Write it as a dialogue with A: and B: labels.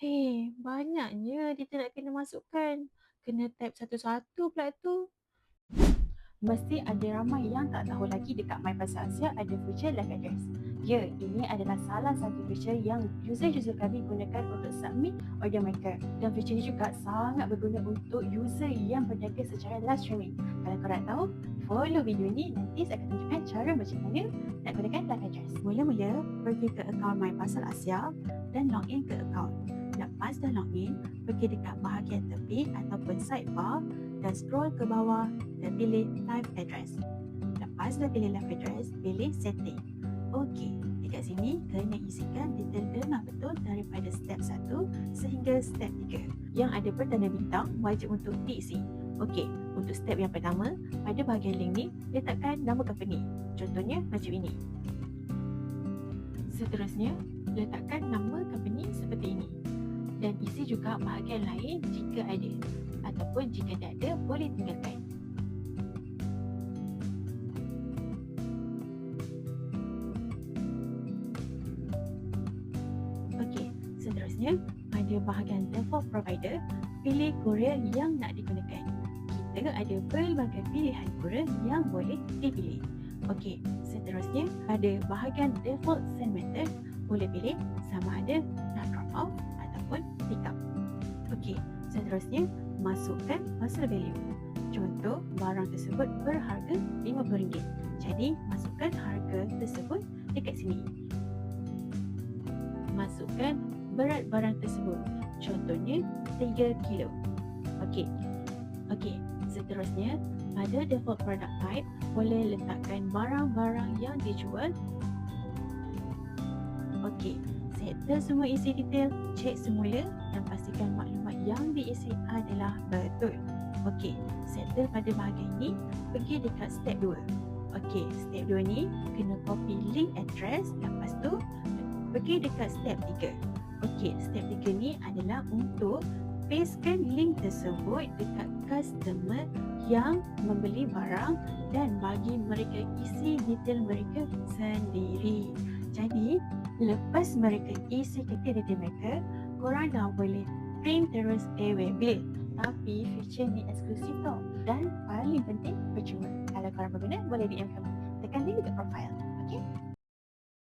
A: Hei, banyaknya detail nak kena masukkan. Kena type satu-satu pula tu.
B: Mesti ada ramai yang tak tahu lagi dekat My Pasar Asia ada feature live address. Ya, ini adalah salah satu feature yang user-user kami gunakan untuk submit order mereka. Dan feature ini juga sangat berguna untuk user yang berniaga secara live streaming. Kalau korang tahu, follow video ni nanti saya akan tunjukkan cara macam mana nak gunakan live address. Mula-mula, pergi ke akaun My Pasar Asia dan login ke akaun. Lepas dah login, pergi dekat bahagian tepi ataupun sidebar dan scroll ke bawah dan pilih live address. Lepas dah pilih live address, pilih setting. Okey, dekat sini kena isikan detail dengar betul daripada step 1 sehingga step 3. Yang ada bertanda bintang wajib untuk diisi. Okey, untuk step yang pertama, pada bahagian link ni letakkan nama company. Contohnya macam ini. Seterusnya, letakkan nama company seperti ini. Dan isi juga bahagian lain jika ada ataupun jika tak ada boleh tinggalkan. Okey, seterusnya pada bahagian default provider, pilih courier yang nak digunakan. Kita ada pelbagai pilihan courier yang boleh dipilih. Okey, seterusnya pada bahagian default send method, boleh pilih sama ada nak drop off ataupun pick up. Okey, seterusnya masukkan parcel value. Contoh, barang tersebut berharga RM50. Jadi, masukkan harga tersebut dekat sini. Masukkan berat barang tersebut. Contohnya, 3 kilo. Okey. Okey, seterusnya pada default product type boleh letakkan barang-barang yang dijual. Okey, settle semua isi detail, cek semula dan pastikan maklumat yang diisi adalah betul. Okey, settle pada bahagian ini, pergi dekat step 2. Okey, step 2 ni kena copy link address, lepas tu pergi dekat step 3. Okey, step 3 ni adalah untuk pastekan link tersebut dekat customer yang membeli barang dan bagi mereka isi detail mereka sendiri. Jadi, lepas mereka isi detail-detail mereka, korang dah boleh print terus bill. Tapi feature ni eksklusif tau. Dan paling penting, percuma. Kalau korang berguna, boleh DM kami. Tekan link dekat profile. Okay?